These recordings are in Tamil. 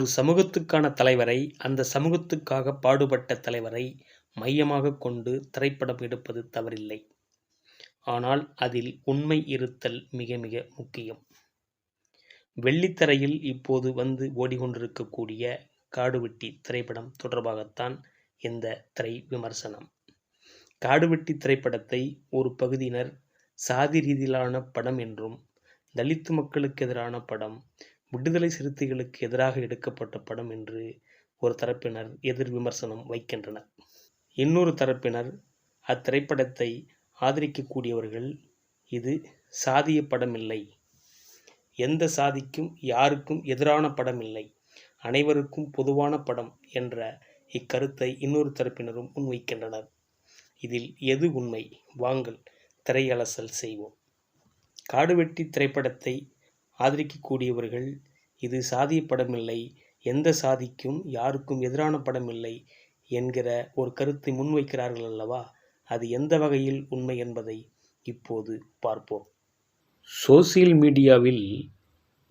ஒரு சமூகத்துக்கான தலைவரை அந்த சமூகத்துக்காக பாடுபட்ட தலைவரை மையமாக கொண்டு திரைப்படம் எடுப்பது தவறில்லை. ஆனால் அதில் உண்மை இருத்தல் மிக மிக முக்கியம். வெள்ளித்திரையில் இப்போது வந்து ஓடிக்கொண்டிருக்கக்கூடிய காடுவெட்டி திரைப்படம் தொடர்பாகத்தான் இந்த திரை விமர்சனம்? காடுவெட்டி திரைப்படத்தை ஒரு பகுதியினர் சாதி ரீதியிலான படம் என்றும் தலித் மக்களுக்கு எதிரான படம் விடுதலை சிறுத்தைகளுக்கு எதிராக எடுக்கப்பட்ட படம் என்று ஒரு தரப்பினர் எதிர் விமர்சனம் வைக்கின்றனர். இன்னொரு தரப்பினர் அத்திரைப்படத்தை ஆதரிக்கக்கூடியவர்கள் இது சாதிய படமில்லை. எந்த சாதிக்கும் யாருக்கும் எதிரான படம் இல்லை அனைவருக்கும் பொதுவான படம் என்ற இக்கருத்தை இன்னொரு தரப்பினரும் முன்வைக்கின்றனர். இதில் எது உண்மை? வாங்கள் திரையலசல் செய்வோம். காடுவெட்டி திரைப்படத்தை ஆதரிக்கக்கூடியவர்கள் இது சாதிய படமில்லை. எந்த சாதிக்கும் யாருக்கும் எதிரான படமில்லை என்கிற ஒரு கருத்தை முன்வைக்கிறார்கள் அல்லவா? அது எந்த வகையில் உண்மை என்பதை இப்போது பார்ப்போம். சோசியல் மீடியாவில்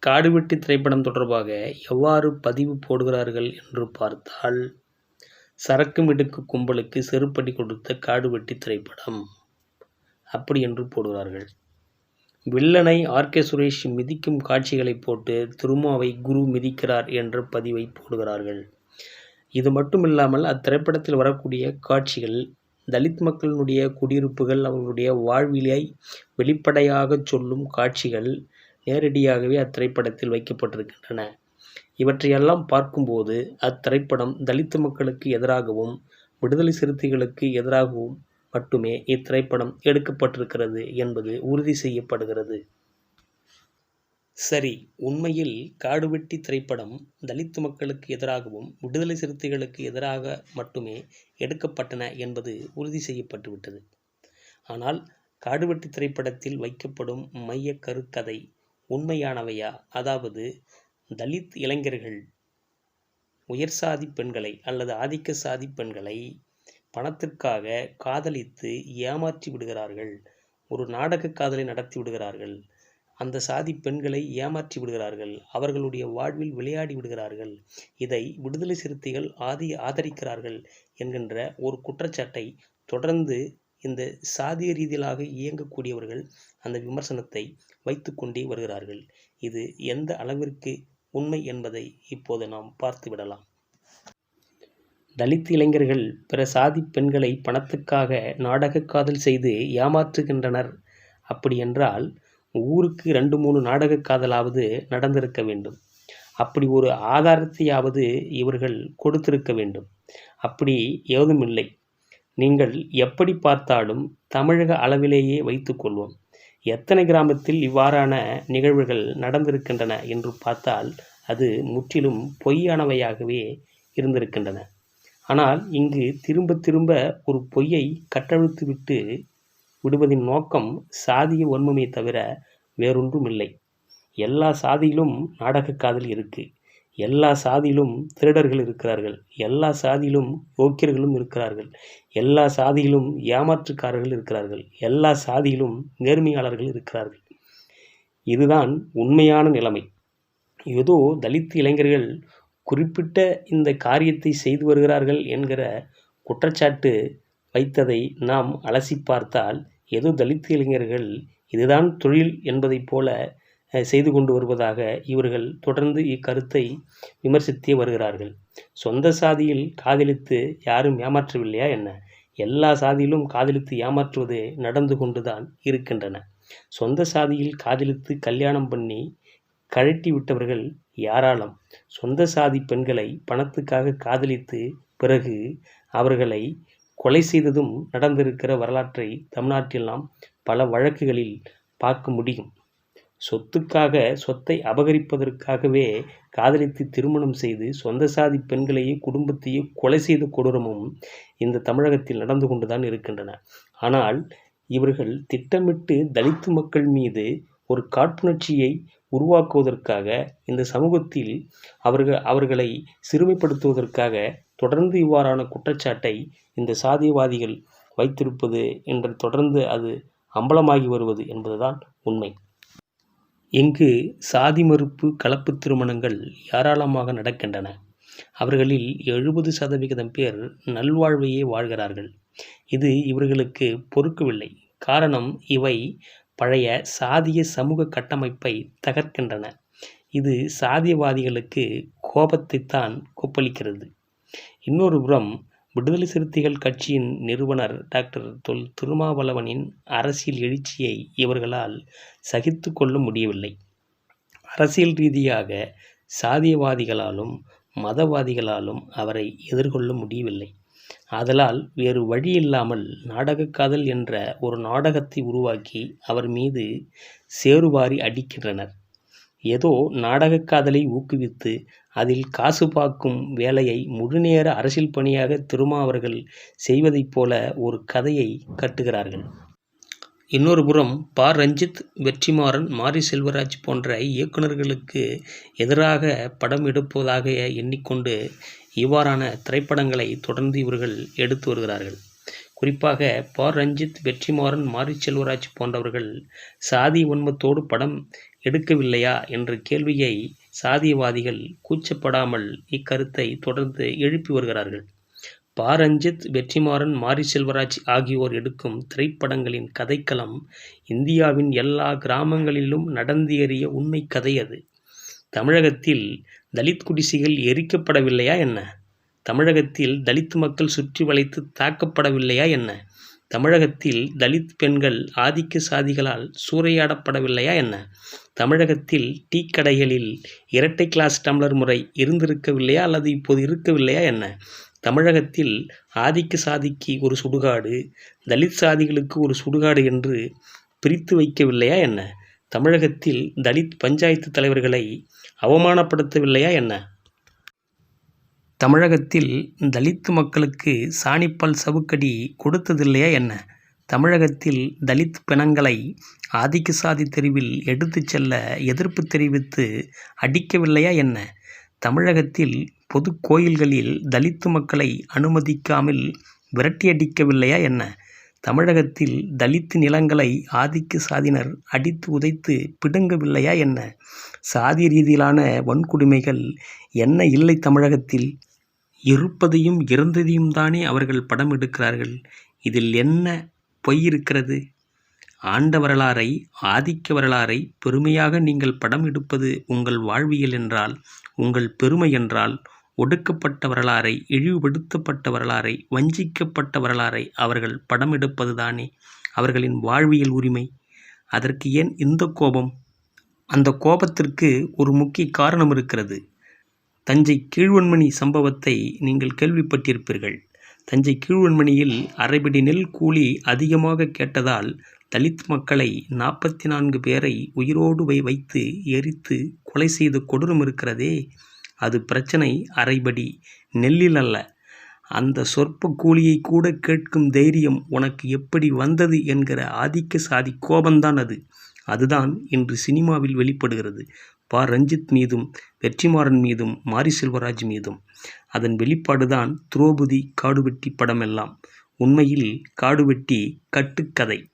காடுவெட்டி திரைப்படம் தொடர்பாக எவ்வாறு பதிவு போடுகிறார்கள் என்று பார்த்தால் சரக்கு மிடுக்கு கும்பலுக்கு செருப்படி கொடுத்த காடுவெட்டி திரைப்படம் அப்படி என்று போடுகிறார்கள். வில்லனை ஆர்கே சுரேஷ் மிதிக்கும் காட்சிகளை போட்டு திருமாவை குரு மிதிக்கிறார் என்ற பதிவை போடுகிறார்கள். இது மட்டும் இல்லாமல் அத்திரைப்படத்தில் வரக்கூடிய காட்சிகள் தலித் மக்களினுடைய குடியிருப்புகள் அவர்களுடைய வாழ்விலை வெளிப்படையாக சொல்லும் காட்சிகள் நேரடியாகவே அத்திரைப்படத்தில் வைக்கப்பட்டிருக்கின்றன. இவற்றையெல்லாம் பார்க்கும்போது அத்திரைப்படம் தலித் மக்களுக்கு எதிராகவும் விடுதலை சிறுத்தைகளுக்கு எதிராகவும் மட்டுமே இத்திரைப்படம் எடுக்கப்பட்டிருக்கிறது என்பது உறுதி செய்யப்படுகிறது. சரி உண்மையில் காடுவெட்டி திரைப்படம் தலித் மக்களுக்கு எதிராகவும் விடுதலை சிறுத்தைகளுக்கு எதிராக மட்டுமே எடுக்கப்பட்டன என்பது உறுதி செய்யப்பட்டுவிட்டது. ஆனால் காடுவெட்டி திரைப்படத்தில் வைக்கப்படும் மைய கருக்கதை உண்மையானவையா? அதாவது தலித் இளைஞர்கள் உயர் சாதி பெண்களை அல்லது ஆதிக்க சாதி பெண்களை பணத்திற்காக காதலித்து ஏமாற்றி விடுகிறார்கள். ஒரு நாடக காதலை நடத்தி விடுகிறார்கள். அந்த சாதி பெண்களை ஏமாற்றி விடுகிறார்கள். அவர்களுடைய வாழ்வில் விளையாடி விடுகிறார்கள். இதை விடுதலை சிறுத்தைகள் ஆதி ஆதரிக்கிறார்கள் என்கின்ற ஒரு குற்றச்சாட்டை தொடர்ந்து இந்த சாதிய ரீதியிலாக இயங்கக்கூடியவர்கள் அந்த விமர்சனத்தை வைத்து கொண்டே வருகிறார்கள். இது எந்த அளவிற்கு உண்மை என்பதை இப்போது நாம் பார்த்து விடலாம் தலித் இளைஞர்கள் பிற சாதி பெண்களை பணத்துக்காக நாடக காதல் செய்து ஏமாற்றுகின்றனர். அப்படியென்றால் ஊருக்கு ரெண்டு மூணு நாடக காதலாவது நடந்திருக்க வேண்டும். அப்படி ஒரு ஆதாரத்தையாவது இவர்கள் கொடுத்திருக்க வேண்டும். அப்படி ஏதும் இல்லை. நீங்கள் எப்படி பார்த்தாலும் தமிழக அளவிலேயே வைத்துக்கொள்வோம் எத்தனை கிராமத்தில் இவ்வாறான நிகழ்வுகள் நடந்திருக்கின்றன என்று பார்த்தால் அது முற்றிலும் பொய்யானவையாகவே இருந்திருக்கின்றன. ஆனால் இங்கு திரும்ப திரும்ப ஒரு பொய்யை கட்டழுத்து விட்டு விடுவதின் நோக்கம் சாதிய ஒன்மமே தவிர வேறொன்றும் இல்லை எல்லா சாதியிலும் நாடக காதல் இருக்கு. எல்லா சாதியிலும் திருடர்கள் இருக்கிறார்கள். எல்லா சாதியிலும் யோக்கியர்களும் இருக்கிறார்கள். எல்லா சாதியிலும் ஏமாற்றுக்காரர்கள் இருக்கிறார்கள். எல்லா சாதியிலும் நேர்மையாளர்கள் இருக்கிறார்கள். இதுதான் உண்மையான நிலைமை. ஏதோ தலித் இளைஞர்கள் குறிப்பிட்ட இந்த காரியத்தை செய்து வருகிறார்கள் என்கிற குற்றச்சாட்டு வைத்ததை நாம் அலசி பார்த்தால் ஏதோ தலித் இளைஞர்கள் இதுதான் தொழில் என்பதைப் போல செய்து கொண்டு வருவதாக இவர்கள் தொடர்ந்து இக்கருத்தை விமர்சித்தே வருகிறார்கள். சொந்த சாதியில் காதலித்து யாரும் ஏமாற்றவில்லையா என்ன? எல்லா சாதியிலும் காதலித்து ஏமாற்றுவது நடந்து கொண்டுதான் இருக்கின்றன. சொந்த சாதியில் காதலித்து கல்யாணம் பண்ணி கழட்டி விட்டவர்கள் யாராலும் சொந்த சாதி பெண்களை பணத்துக்காக காதலித்து பிறகு அவர்களை கொலை செய்ததும் நடந்திருக்கிற வரலாற்றை தமிழ்நாட்டில் நாம் பல வழக்குகளில் பார்க்க முடியும். சொத்துக்காக சொத்தை அபகரிப்பதற்காகவே காதலித்து திருமணம் செய்து சொந்த சாதி பெண்களையே குடும்பத்தையே கொலை செய்த கொடூரமும் இந்த தமிழகத்தில் நடந்து கொண்டுதான் இருக்கின்றன. ஆனால் இவர்கள் திட்டமிட்டு தலித்து மக்கள் மீது ஒரு காட்டுணர்ச்சியை உருவாக்குவதற்காக இந்த சமூகத்தில் அவர்கள் அவர்களை சிறுமைப்படுத்துவதற்காக தொடர்ந்து இவ்வாறான குற்றச்சாட்டை இந்த சாதியவாதிகள் வைத்திருப்பது என்று தொடர்ந்து அது அம்பலமாகி வருவது என்பதுதான் உண்மை. இங்கு சாதி மறுப்பு கலப்பு திருமணங்கள் ஏராளமாக நடக்கின்றன. அவர்களில் எழுபது சதவிகிதம் பேர் நல்வாழ்வையே வாழ்கிறார்கள். இது இவர்களுக்கு பொறுக்கவில்லை. காரணம் இவை பழைய சாதிய சமூக கட்டமைப்பை தகர்க்கின்றன. இது சாதியவாதிகளுக்கு கோபத்தைத்தான் கொப்பளிக்கிறது. இன்னொரு புறம் விடுதலை சிறுத்தைகள் கட்சியின் நிறுவனர் டாக்டர் தொல் திருமாவளவனின் அரசியல் எழுச்சியை இவர்களால் சகித்து கொள்ள முடியவில்லை. அரசியல் ரீதியாக சாதியவாதிகளாலும் மதவாதிகளாலும் அவரை எதிர்கொள்ள முடியவில்லை. ஆதலால் வேறு வழியில்லாமல் நாடகக்காதல் என்ற ஒரு நாடகத்தை உருவாக்கி அவர் மீது சேறுவாரி அடிக்கின்றனர். ஏதோ நாடகக்காதலை ஊக்குவித்து அதில் காசு பார்க்கும் வேலையை முழுநேர அரசியல் பணியாக திருமா அவர்கள் செய்வதைப் போல ஒரு கதையை கட்டுகிறார்கள். இன்னொரு புறம் ப. ரஞ்சித் வெற்றிமாறன் மாரி செல்வராஜ் போன்ற இயக்குநர்களுக்கு எதிராக படம் எடுப்பதாக எண்ணிக்கொண்டு இவ்வாறான திரைப்படங்களை தொடர்ந்து இவர்கள் எடுத்து வருகிறார்கள். குறிப்பாக ப. ரஞ்சித் வெற்றிமாறன் மாரி செல்வராஜ் போன்றவர்கள் சாதி உண்மத்தோடு படம் எடுக்கவில்லையா என்ற கேள்வியை சாதியவாதிகள் கூச்சப்படாமல் இக்கருத்தை தொடர்ந்து எழுப்பி வருகிறார்கள். பாரஞ்சித் ரஞ்சித் வெற்றிமாறன் மாரி செல்வராஜ் ஆகியோர் எடுக்கும் திரைப்படங்களின் கதைக்களம் இந்தியாவின் எல்லா கிராமங்களிலும் நடந்தேறிய உண்மை கதை அது. தமிழகத்தில் தலித் குடிசைகள் எரிக்கப்படவில்லையா என்ன? தமிழகத்தில் தலித் மக்கள் சுற்றி வளைத்து தாக்கப்படவில்லையா என்ன? தமிழகத்தில் தலித் பெண்கள் ஆதிக்க சாதிகளால் சூறையாடப்படவில்லையா என்ன? தமிழகத்தில் டீ கடைகளில் இரட்டை கிளாஸ் டம்ளர் முறை இருந்திருக்கவில்லையா அல்லது இப்போது இருக்கவில்லையா என்ன? தமிழகத்தில் ஆதிக்க சாதிக்கு ஒரு சுடுகாடு தலித் சாதிகளுக்கு ஒரு சுடுகாடு என்று பிரித்து வைக்கவில்லையா என்ன? தமிழகத்தில் தலித் பஞ்சாயத்து தலைவர்களை அவமானப்படுத்தவில்லையா என்ன? தமிழகத்தில் தலித் மக்களுக்கு சாணிப்பால் சவுக்கடி கொடுத்ததில்லையா என்ன? தமிழகத்தில் தலித் பிணங்களை ஆதிக்க சாதி தெருவில் எடுத்துச் செல்ல எதிர்ப்பு தெரிவித்து அடிக்கவில்லையா என்ன? தமிழகத்தில் பொது கோயில்களில் தலித்து மக்களை அனுமதிக்காமல் விரட்டியடிக்கவில்லையா என்ன? தமிழகத்தில் தலித்து நிலங்களை ஆதிக்க சாதியினர் அடித்து உதைத்து பிடுங்கவில்லையா என்ன? சாதி ரீதியிலான வன்கொடுமைகள் என்ன இல்லை தமிழகத்தில்? இருப்பதையும் இருந்ததையும் தானே அவர்கள் படம் எடுக்கிறார்கள். இதில் என்ன பொய் இருக்கிறது? ஆண்ட வரலாறை ஆதிக்க வரலாறை பெருமையாக நீங்கள் படம் எடுப்பது உங்கள் வாழ்வியல் என்றால் உங்கள் பெருமை என்றால் ஒடுக்கப்பட்ட வரலாறை இழிவுபடுத்தப்பட்ட வரலாறை வஞ்சிக்கப்பட்ட வரலாறை அவர்கள் படம் எடுப்பது தானே? அவர்களின் வாழ்வியல் உரிமை. அதற்கு ஏன் இந்த கோபம்? அந்த கோபத்திற்கு ஒரு முக்கிய காரணம் இருக்கிறது. தஞ்சை கீழ்வன்மணி சம்பவத்தை நீங்கள் கேள்விப்பட்டிருப்பீர்கள். தஞ்சை கீழ்வன்மணியில் அரைபடி நெல் கூலி அதிகமாக கேட்டதால் தலித் மக்களை நாற்பத்தி நான்கு பேரை உயிரோடு வை வைத்து எரித்து கொலை செய்த கொடூரம் இருக்கிறதே அது பிரச்சனை அரைபடி நெல்லில் அல்ல. அந்த சொற்ப கூலியை கூட கேட்கும் தைரியம் உனக்கு எப்படி வந்தது என்கிற ஆதிக்க சாதி கோபந்தான் அது. அதுதான் இன்று சினிமாவில் வெளிப்படுகிறது. ப. ரஞ்சித் மீதும் வெற்றிமாறன் மீதும் மாரி செல்வராஜ் மீதும். அதன் வெளிப்பாடுதான் துரோபதி காடுவெட்டி படமெல்லாம். உண்மையில் காடுவெட்டி கட்டுக்கதை.